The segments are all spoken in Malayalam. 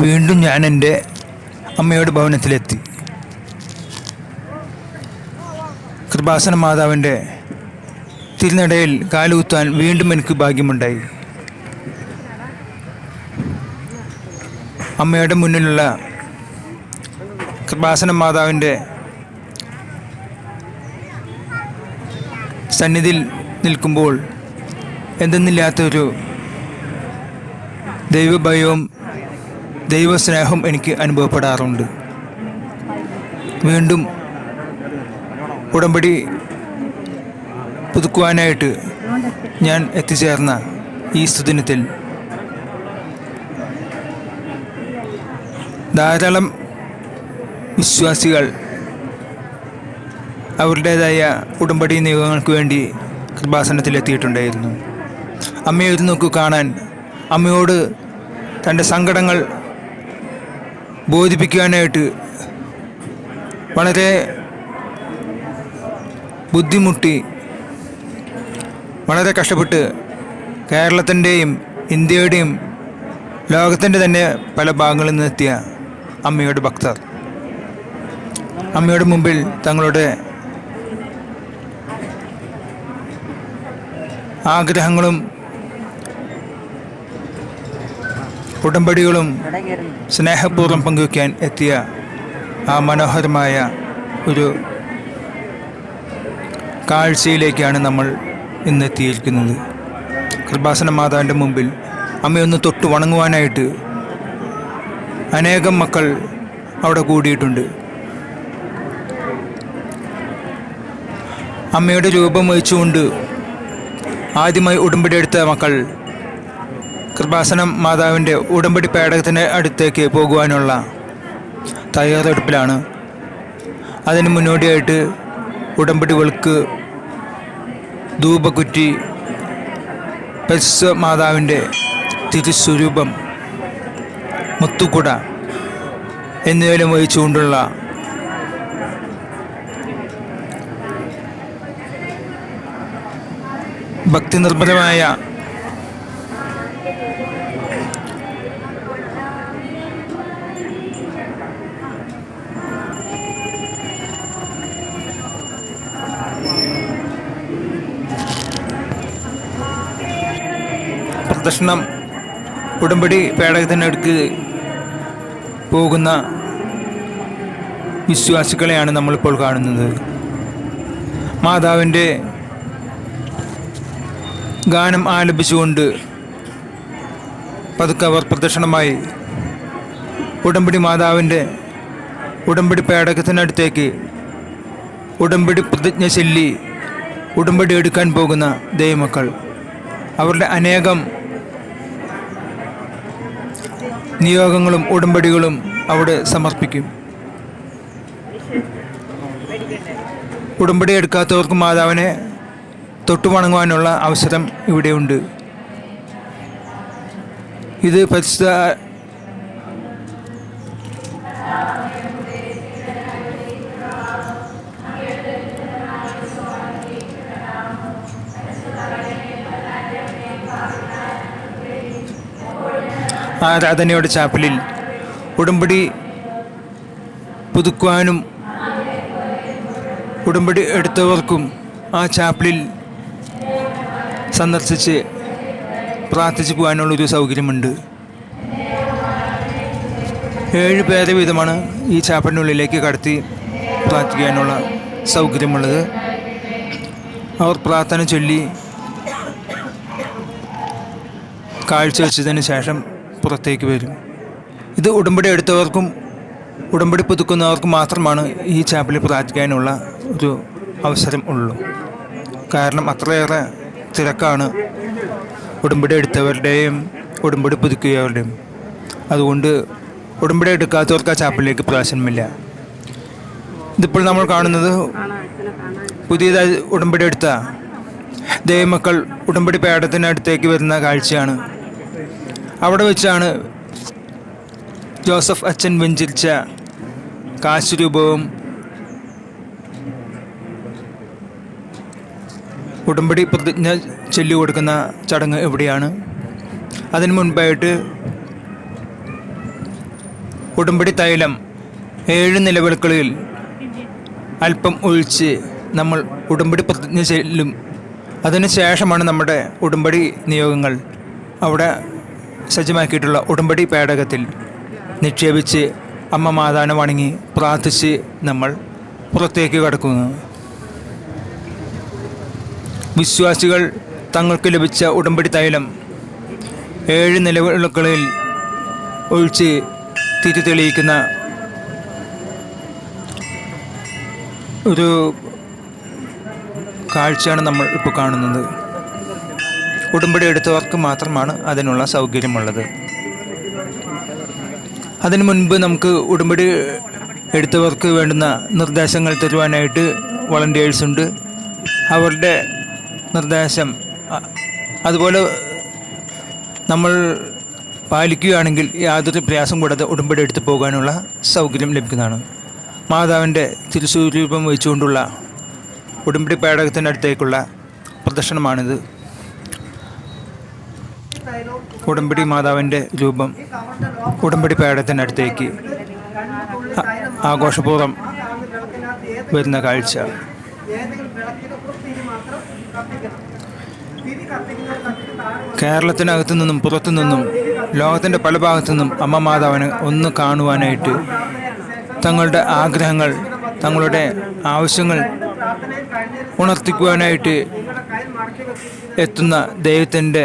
വീണ്ടും ഞാൻ എന്റെ അമ്മയുടെ ഭവനത്തിലെത്തി. കൃപാസന മാതാവിന്റെ തിരുനടയിൽ കാലുകുത്താൻ വീണ്ടും എനിക്ക് ഭാഗ്യമുണ്ടായി. അമ്മയുടെ മുന്നിലുള്ള കൃപാസന മാതാവിന്റെ സന്നിധിയിൽ നിൽക്കുമ്പോൾ എന്തെന്നില്ലാത്തൊരു ദൈവഭയവും ദൈവസ്നേഹവും എനിക്ക് അനുഭവപ്പെടാറുണ്ട്. വീണ്ടും ഉടമ്പടി പുതുക്കുവാനായിട്ട് ഞാൻ എത്തിച്ചേർന്ന ഈ സുദിനത്തിൽ ധാരാളം വിശ്വാസികൾ അവരുടേതായ ഉടമ്പടി നിയമങ്ങൾക്ക് വേണ്ടി കൃപാസനത്തിലെത്തിയിട്ടുണ്ടായിരുന്നു അമ്മയെ ഒരു നോക്കു കാണാൻ അമ്മയോട് തന്റെ സങ്കടങ്ങൾ ബോധിപ്പിക്കാനായിട്ട് വളരെ ബുദ്ധിമുട്ടി വളരെ കഷ്ടപ്പെട്ട് കേരളത്തിന്റെയും ഇന്ത്യയുടെയും ലോകത്തിന്റെ തന്നെ പല ഭാഗങ്ങളിൽ നിന്നെത്തിയ അമ്മയുടെ ഭക്തർ. അമ്മയുടെ മുമ്പിൽ തങ്ങളുടെ ആഗ്രഹങ്ങളും ഉടമ്പടികളും സ്നേഹപൂർവം പങ്കുവയ്ക്കാൻ എത്തിയ ആ മനോഹരമായ ഒരു കാഴ്ചയിലേക്കാണ് നമ്മൾ ഇന്ന് എത്തിയിരിക്കുന്നത്. കൃപാസന മാതാവിന്റെ മുമ്പിൽ അമ്മയൊന്ന് തൊട്ട് വണങ്ങുവാനായിട്ട് അനേകം മക്കൾ അവിടെ കൂടിയിട്ടുണ്ട്. അമ്മയുടെ രൂപം വഹിച്ചുകൊണ്ട് ആദ്യമായി ഉടമ്പടിയെടുത്ത മക്കൾ കൃപാസനം മാതാവിന്റെ ഉടമ്പടി പേടകത്തിന്റെ അടുത്തേക്ക് പോകുവാനുള്ള തയ്യാറെടുപ്പിലാണ്. അതിന് മുന്നോടിയായിട്ട് ഉടമ്പടി വിളക്ക് ധൂപക്കുറ്റി പരിശുദ്ധ മാതാവിന്റെ തിരുസ്വരൂപം മുത്തുക്കുട എന്നിവയിലും വഹിച്ചുകൊണ്ടുള്ള ഭക്തി പ്രദർശനം ഉടമ്പടി പേടകത്തിനടുക്ക് പോകുന്ന വിശ്വാസികളെയാണ് നമ്മളിപ്പോൾ കാണുന്നത്. മാതാവിന്റെ ഗാനം ആലപിച്ചുകൊണ്ട് പതുക്കെ അവർ പ്രദക്ഷിണമായി ഉടമ്പടി മാതാവിന്റെ ഉടമ്പടി പേടകത്തിനടുത്തേക്ക് ഉടമ്പടി പ്രതിജ്ഞ ചൊല്ലി ഉടമ്പടി എടുക്കാൻ പോകുന്ന ദൈവമക്കൾ. അവരുടെ അനേകം നിയോഗങ്ങളും ഉടമ്പടികളും അവിടെ സമർപ്പിക്കും. ഉടമ്പടി എടുക്കാത്തവർക്ക് മാതാവിനെ തൊട്ടുവണങ്ങുവാനുള്ള അവസരം ഇവിടെയുണ്ട്. ഇത് പരിശുദ്ധ ആരാധനയുടെ ചാപ്പലിൽ ഉടമ്പടി പുതുക്കുവാനും ഉടമ്പടി എടുത്തവർക്കും ആ ചാപ്പലിൽ സന്ദർശിച്ച് പ്രാർത്ഥിച്ചു പോകാനുള്ളൊരു സൗകര്യമുണ്ട്. ഏഴ് പേരെ വീതമാണ് ഈ ചാപ്പലിനുള്ളിലേക്ക് കടത്തി പ്രാർത്ഥിക്കാനുള്ള സൗകര്യമുള്ളത്. അവർ പ്രാർത്ഥന ചൊല്ലി കാഴ്ചവെച്ചതിന് ശേഷം പുറത്തേക്ക് വരും. ഇത് ഉടമ്പടി എടുത്തവർക്കും ഉടമ്പടി പുതുക്കുന്നവർക്കും മാത്രമാണ് ഈ ചാപ്പലിൽ പ്രാർത്ഥിക്കാനുള്ള ഒരു അവസരം ഉള്ളൂ. കാരണം അത്രയേറെ തിരക്കാണ് ഉടമ്പടി എടുത്തവരുടെയും ഉടമ്പടി പുതുക്കിയവരുടെയും. അതുകൊണ്ട് ഉടമ്പടി എടുക്കാത്തവർക്ക് ആ ചാപ്പലിലേക്ക് പ്രവേശനമില്ല. ഇതിപ്പോൾ നമ്മൾ കാണുന്നത് പുതിയതായി ഉടമ്പടി എടുത്ത ദൈവമക്കൾ ഉടമ്പടി പേടത്തിനടുത്തേക്ക് വരുന്ന കാഴ്ചയാണ്. അവിടെ വെച്ചാണ് ജോസഫ് അച്ഛൻ വെഞ്ചരിച്ച കാശുരൂപവും ഉടമ്പടി പ്രതിജ്ഞ ചൊല്ലി കൊടുക്കുന്ന ചടങ്ങ് എവിടെയാണ് അതിനു മുൻപായിട്ട് ഉടമ്പടി തൈലം ഏഴ് നിലവിളക്കുകളിൽ അല്പം ഒഴിച്ച് നമ്മൾ ഉടമ്പടി പ്രതിജ്ഞ ചെല്ലും. അതിനുശേഷമാണ് നമ്മുടെ ഉടമ്പടി നിയോഗങ്ങൾ. അവിടെ സജ്ജമാക്കിയിട്ടുള്ള ഉടമ്പടി പേടകത്തിൽ നിക്ഷേപിച്ച് അമ്മ മാതാവിനെ വണങ്ങി പ്രാർത്ഥിച്ച് നമ്മൾ പുറത്തേക്ക് കടക്കുന്നു. വിശ്വാസികൾ തങ്ങൾക്ക് ലഭിച്ച ഉടമ്പടി തൈലം ഏഴ് നിലവിളക്കുകളിൽ ഒഴിച്ച് തിരി തെളിയിക്കുന്ന ഒരു കാഴ്ചയാണ് നമ്മൾ ഇപ്പോൾ കാണുന്നത്. ഉടമ്പടി എടുത്തവർക്ക് മാത്രമാണ് അതിനുള്ള സൗകര്യമുള്ളത്. അതിനു മുൻപ് നമുക്ക് ഉടുമ്പടി എടുത്തവർക്ക് വേണ്ടുന്ന നിർദ്ദേശങ്ങൾ തരുവാനായിട്ട് വളണ്ടിയേഴ്സ് ഉണ്ട്. അവരുടെ നിർദ്ദേശം അതുപോലെ നമ്മൾ പാലിക്കുകയാണെങ്കിൽ യാതൊരു പ്രയാസം കൂടാതെ ഉടമ്പടി എടുത്തു പോകാനുള്ള സൗകര്യം ലഭിക്കുന്നതാണ്. മാതാവിന്റെ തിരുസ്വരൂപം വെച്ചുകൊണ്ടുള്ള ഉടമ്പടി പേടകത്തിന്റെ അടുത്തേക്കുള്ള പ്രദർശനമാണിത്. ഉടമ്പടി മാതാവിന്റെ രൂപം ഉടമ്പടി പേടത്തിനടുത്തേക്ക് ആഘോഷപൂർവം വരുന്ന കാഴ്ച. കേരളത്തിനകത്തു നിന്നും പുറത്തു നിന്നും ലോകത്തിന്റെ പല ഭാഗത്തു നിന്നും അമ്മ മാതാവിനെ ഒന്ന് കാണുവാനായിട്ട് തങ്ങളുടെ ആഗ്രഹങ്ങൾ തങ്ങളുടെ ആവശ്യങ്ങൾ ഉണർത്തിക്കുവാനായിട്ട് എത്തുന്ന ദൈവത്തിന്റെ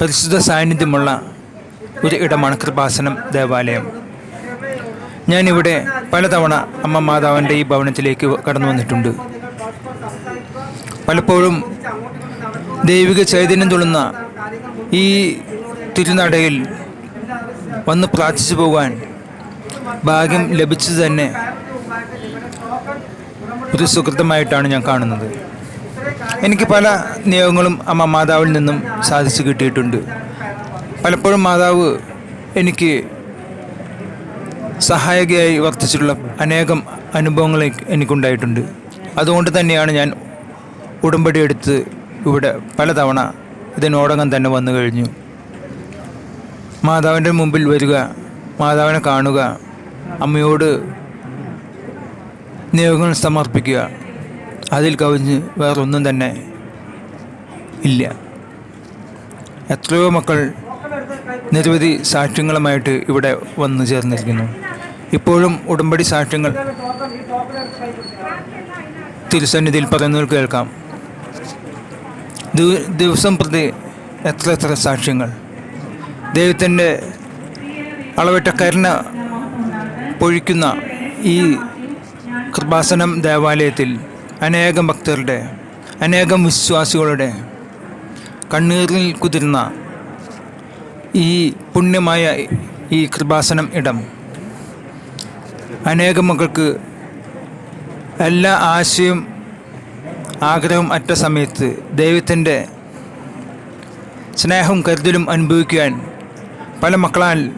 പരിശുദ്ധ സാന്നിധ്യമുള്ള ഒരു ഇടമാണ് കൃപാസനം ദേവാലയം. ഞാനിവിടെ പലതവണ അമ്മ മാതാവിന്റെ ഈ ഭവനത്തിലേക്ക് കടന്നു വന്നിട്ടുണ്ട്. പലപ്പോഴും ദൈവിക ചൈതന്യം തുളുന്ന ഈ തിരുനടയിൽ വന്ന് പ്രാർത്ഥിച്ചു പോകാൻ ഭാഗ്യം ലഭിച്ചത് തന്നെ ഒരു സുഹൃത്തമായിട്ടാണ് ഞാൻ കാണുന്നത്. എനിക്ക് പല നിയോഗങ്ങളും അമ്മ മാതാവിൽ നിന്നും സാധിച്ചു കിട്ടിയിട്ടുണ്ട്. പലപ്പോഴും മാതാവ് എനിക്ക് സഹായകയായി വർത്തിച്ചിട്ടുള്ള അനേകം അനുഭവങ്ങൾ എനിക്ക് എനിക്കുണ്ടായിട്ടുണ്ട്. അതുകൊണ്ട് തന്നെയാണ് ഞാൻ ഉടമ്പടി എടുത്ത് ഇവിടെ പലതവണ ഇതിനോടകം തന്നെ വന്നു കഴിഞ്ഞു. മാതാവിന്റെ മുമ്പിൽ വരിക മാതാവിനെ കാണുക അമ്മയോട് നിയോഗങ്ങൾ സമർപ്പിക്കുക അതിൽ കവിഞ്ഞ് വേറൊന്നും തന്നെ ഇല്ല. എത്രയോ മക്കൾ നിരവധി സാക്ഷ്യങ്ങളുമായിട്ട് ഇവിടെ വന്നു ചേർന്നിരിക്കുന്നു. ഇപ്പോഴും ഉടമ്പടി സാക്ഷ്യങ്ങൾ തിരുസന്നിധിയിൽ പറയുന്നത് കേൾക്കാം. ദിവ- ദിവസം പ്രതി എത്ര എത്ര സാക്ഷ്യങ്ങൾ. ദൈവത്തിന്റെ അളവിട്ട കരുണ പൊഴിക്കുന്ന ഈ കൃപാസനം ദേവാലയത്തിൽ അനേകം ഭക്തരുടെ അനേകം വിശ്വാസികളുടെ കണ്ണീരിൽ കുതിരുന്ന ഈ പുണ്യമായ ഈ കൃപാസനം ഇടം. അനേകം മക്കൾക്ക് എല്ലാ ആശയും ആഗ്രഹവും അറ്റ സമയത്ത് ദൈവത്തിന്റെ സ്നേഹവും കരുതലും അനുഭവിക്കാൻ പല മക്കളാൽ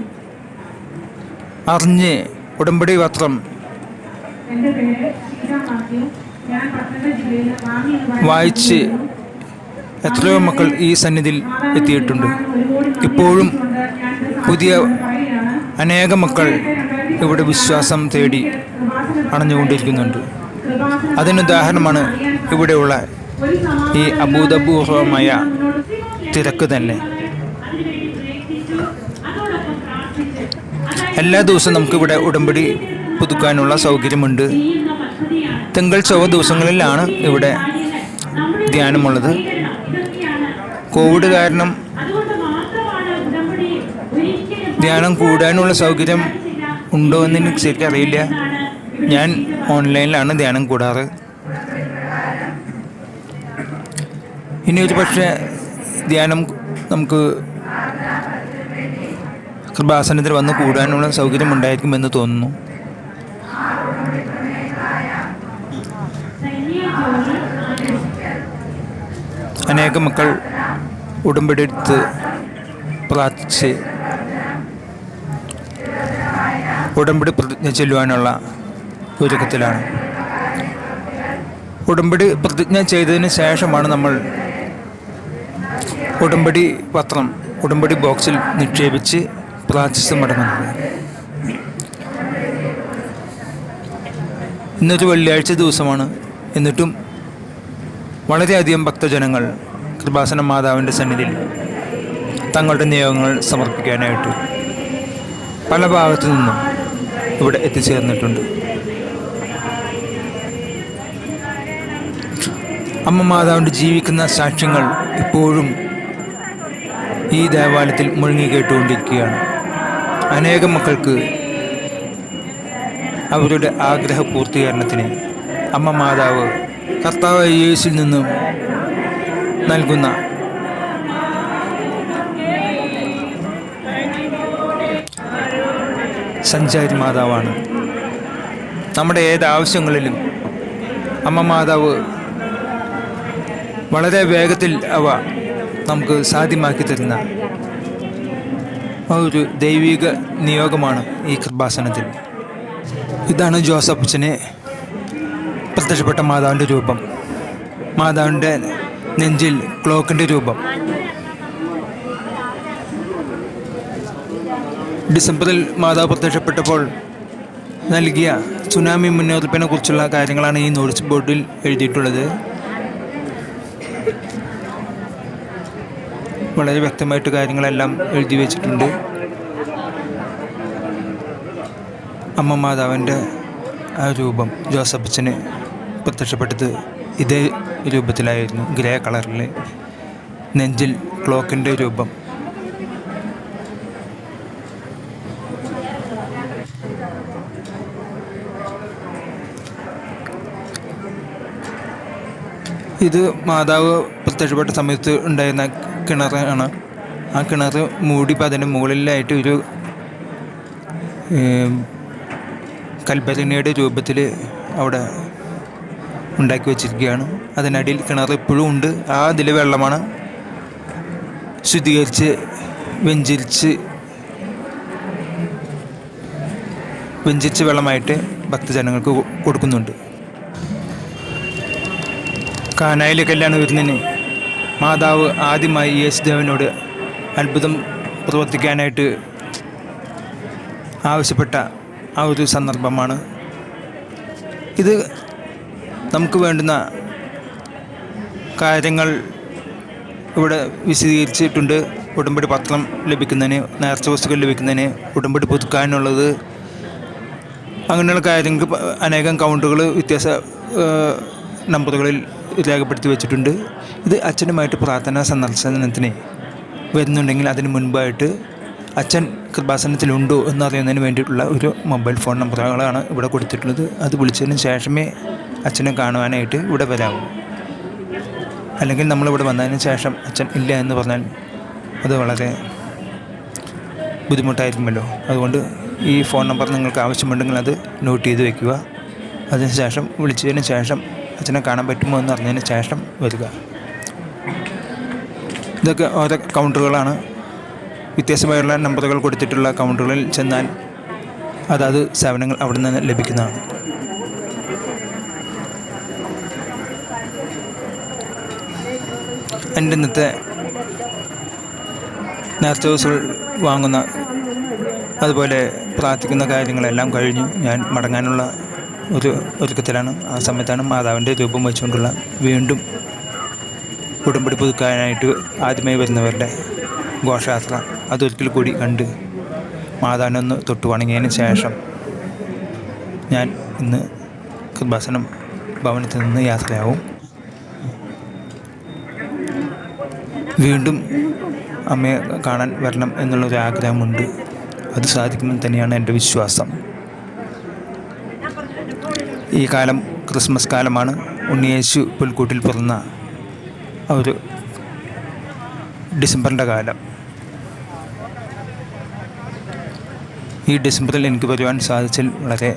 അറിഞ്ഞ് ഉടമ്പടി പത്രം വായിച്ച് എത്രയോ മക്കൾ ഈ സന്നിധിയിൽ എത്തിയിട്ടുണ്ട്. ഇപ്പോഴും പുതിയ അനേക മക്കൾ ഇവിടെ വിശ്വാസം തേടി അണഞ്ഞുകൊണ്ടിരിക്കുന്നുണ്ട്. അതിനുദാഹരണമാണ് ഇവിടെയുള്ള ഈ അഭൂതപൂർവമായ തിരക്ക് തന്നെ. എല്ലാ ദിവസവും നമുക്കിവിടെ ഉടമ്പടി പുതുക്കാനുള്ള സൗകര്യമുണ്ട്. തിങ്കൾ ചൊവ്വ ദിവസങ്ങളിലാണ് ഇവിടെ ധ്യാനമുള്ളത്. കോവിഡ് കാരണം ധ്യാനം കൂടാനുള്ള സൗകര്യം ഉണ്ടോ എന്ന് എനിക്ക് ശരിക്കും അറിയില്ല. ഞാൻ ഓൺലൈനിലാണ് ധ്യാനം കൂടാറ്. ഇനി ഒരു പക്ഷേ ധ്യാനം നമുക്ക് കൃപാസനത്തിൽ വന്ന് കൂടാനുള്ള സൗകര്യം ഉണ്ടായിരിക്കുമെന്ന് തോന്നുന്നു. അനേകം മക്കൾ ഉടമ്പടിയെടുത്ത് പ്രാർത്ഥിച്ച് ഉടമ്പടി പ്രതിജ്ഞ ചെല്ലുവാനുള്ള ഒരുക്കത്തിലാണ്. ഉടമ്പടി പ്രതിജ്ഞ ചെയ്തതിന് ശേഷമാണ് നമ്മൾ ഉടമ്പടി പത്രം ഉടമ്പടി ബോക്സിൽ നിക്ഷേപിച്ച് പ്രാർത്ഥിച്ച് മടങ്ങുന്നത് ഇന്നൊരു വെള്ളിയാഴ്ച ദിവസമാണ്. എന്നിട്ടും വളരെയധികം ഭക്തജനങ്ങൾ കൃപാസന മാതാവിന്റെ സന്നിധിയിൽ തങ്ങളുടെ നിയോഗങ്ങൾ സമർപ്പിക്കാനായിട്ട് പല ഭാഗത്തു നിന്നും ഇവിടെ എത്തിച്ചേർന്നിട്ടുണ്ട്. അമ്മ മാതാവിന്റെ ജീവിക്കുന്ന സാക്ഷ്യങ്ങൾ ഇപ്പോഴും ഈ ദേവാലയത്തിൽ മുഴുങ്ങി കേട്ടുകൊണ്ടിരിക്കുകയാണ്. അനേകം മക്കൾക്ക് അവരുടെ ആഗ്രഹ പൂർത്തീകരണത്തിന് അമ്മ മാതാവ് കർത്താവ് യേശുവിൽ നിന്നും നൽകുന്ന സഞ്ചാരി മാതാവാണ്. നമ്മുടെ ഏത് ആവശ്യങ്ങളിലും അമ്മ മാതാവ് വളരെ വേഗത്തിൽ അവ നമുക്ക് സാധ്യമാക്കി തരുന്ന ഒരു ദൈവിക നിയോഗമാണ് ഈ കൃപാസനത്തിൽ. ഇതാണ് ജോസഫ് അച്ഛനെ പ്രത്യക്ഷപ്പെട്ട മാതാവിന്റെ രൂപം. മാതാവിന്റെ നെഞ്ചിൽ ക്ലോക്കിന്റെ രൂപം. ഡിസംബറിൽ മാതാവ് പ്രത്യക്ഷപ്പെട്ടപ്പോൾ നൽകിയ സുനാമി മുന്നറിയിപ്പിനെ കുറിച്ചുള്ള കാര്യങ്ങളാണ് ഈ നോട്ടീസ് ബോർഡിൽ എഴുതിയിട്ടുള്ളത്. വളരെ വ്യക്തമായിട്ട് കാര്യങ്ങളെല്ലാം എഴുതി വെച്ചിട്ടുണ്ട്. അമ്മ മാതാവിന്റെ ആ രൂപം ജോസഫച്ചന് പ്രത്യക്ഷപ്പെട്ടത് ഇതേ രൂപത്തിലായിരുന്നു ഗ്രേ കളറിൽ നെഞ്ചിൽ ക്ലോക്കിന്റെ രൂപം. ഇത് മാതാവ് പ്രത്യക്ഷപ്പെട്ട സമയത്ത് ഉണ്ടായിരുന്ന കിണറാണ്. ആ കിണർ മൂടി ഇപ്പം അതിന്റെ മുകളിലായിട്ട് ഒരു ഏം, കൽഭരണിയുടെ രൂപത്തിൽ അവിടെ ഉണ്ടാക്കി വെച്ചിരിക്കുകയാണ്. അതിനടിയിൽ കിണർ ഇപ്പോഴും ഉണ്ട്. ആ അതിലെ വെള്ളമാണ് ശുദ്ധീകരിച്ച് വെഞ്ചരിച്ച് വെഞ്ചരിച്ച വെള്ളമായിട്ട് ഭക്തജനങ്ങൾക്ക് കൊടുക്കുന്നുണ്ട്. കാനായിലെ കല്യാണ വിരുന്നിന് മാതാവ് ആദ്യമായി യേശുദേവനോട് അത്ഭുതം പ്രവർത്തിക്കാനായിട്ട് ആവശ്യപ്പെട്ട ആ ഒരു സന്ദർഭമാണ്. ഇത് നമുക്ക് വേണ്ടുന്ന കാര്യങ്ങൾ ഇവിടെ വിശദീകരിച്ചിട്ടുണ്ട്. ഉടമ്പടി പത്രം ലഭിക്കുന്നതിന് നേർച്ച വസ്തുക്കൾ ലഭിക്കുന്നതിന് ഉടമ്പടി പുതുക്കാനുള്ളത് അങ്ങനെയുള്ള കാര്യങ്ങൾക്ക് അനേകം കൗണ്ടുകൾ വ്യത്യാസ നമ്പറുകളിൽ രേഖപ്പെടുത്തി വെച്ചിട്ടുണ്ട്. ഇത് അച്ഛനുമായിട്ട് പ്രാർത്ഥനാ സന്ദർശനത്തിന് വരുന്നുണ്ടെങ്കിൽ അതിന് മുൻപായിട്ട് അച്ഛൻ കൃപാസനത്തിലുണ്ടോ എന്നറിയുന്നതിന് വേണ്ടിയിട്ടുള്ള ഒരു മൊബൈൽ ഫോൺ നമ്പറുകളാണ് ഇവിടെ കൊടുത്തിട്ടുള്ളത്. അത് വിളിച്ചതിന് ശേഷമേ അച്ഛനെ കാണുവാനായിട്ട് ഇവിടെ വരാവൂ. അല്ലെങ്കിൽ നമ്മളിവിടെ വന്നതിന് ശേഷം അച്ഛൻ ഇല്ല എന്ന് പറഞ്ഞാൽ അത് വളരെ ബുദ്ധിമുട്ടായിരിക്കുമല്ലോ. അതുകൊണ്ട് ഈ ഫോൺ നമ്പർ നിങ്ങൾക്ക് ആവശ്യമുണ്ടെങ്കിൽ അത് നോട്ട് ചെയ്ത് വെക്കുക. അതിനുശേഷം വിളിച്ചതിന് ശേഷം അച്ഛനെ കാണാൻ പറ്റുമോ എന്ന് അറിഞ്ഞതിന് ശേഷം വരിക. ഇതൊക്കെ ഓരോ കൗണ്ടറുകളാണ്. വ്യത്യാസമായുള്ള നമ്പറുകൾ കൊടുത്തിട്ടുള്ള കൗണ്ടറുകളിൽ ചെന്നാൽ അതാത് സേവനങ്ങൾ അവിടെ നിന്ന് ലഭിക്കുന്നതാണ്. എന്റെ ഇന്നത്തെ നേർച്ച ദിവസങ്ങൾ വാങ്ങുന്ന അതുപോലെ പ്രാർത്ഥിക്കുന്ന കാര്യങ്ങളെല്ലാം കഴിഞ്ഞു. ഞാൻ മടങ്ങാനുള്ള ഒരു ഒരുക്കത്തിലാണ്. ആ സമയത്താണ് മാതാവിന്റെ രൂപം വെച്ചുകൊണ്ടുള്ള വീണ്ടും ഉടമ്പടി പുതുക്കാനായിട്ട് ആദ്യമായി വരുന്നവരുടെ ഘോഷയാത്ര. അതൊരിക്കൽ കൂടി കണ്ട് മാതാവിനൊന്ന് തൊട്ട് വണങ്ങിയതിന് ശേഷം ഞാൻ ഇന്ന് കൃപാസനം ഭവനത്തിൽ നിന്ന് യാത്രയാവും. വീണ്ടും അമ്മയെ കാണാൻ വരണം എന്നുള്ളൊരു ആഗ്രഹമുണ്ട്. അത് സാധിക്കുമെന്ന് തന്നെയാണ് എന്റെ വിശ്വാസം. ഈ കാലം ക്രിസ്മസ് കാലമാണ്. ഉണ്ണിയേശു പുൽക്കൂട്ടിൽ പിറന്ന ഒരു ഡിസംബറിന്റെ കാലം. ഈ ഡിസംബറിൽ എനിക്ക് വരുവാൻ സാധിച്ചതിൽ വളരെ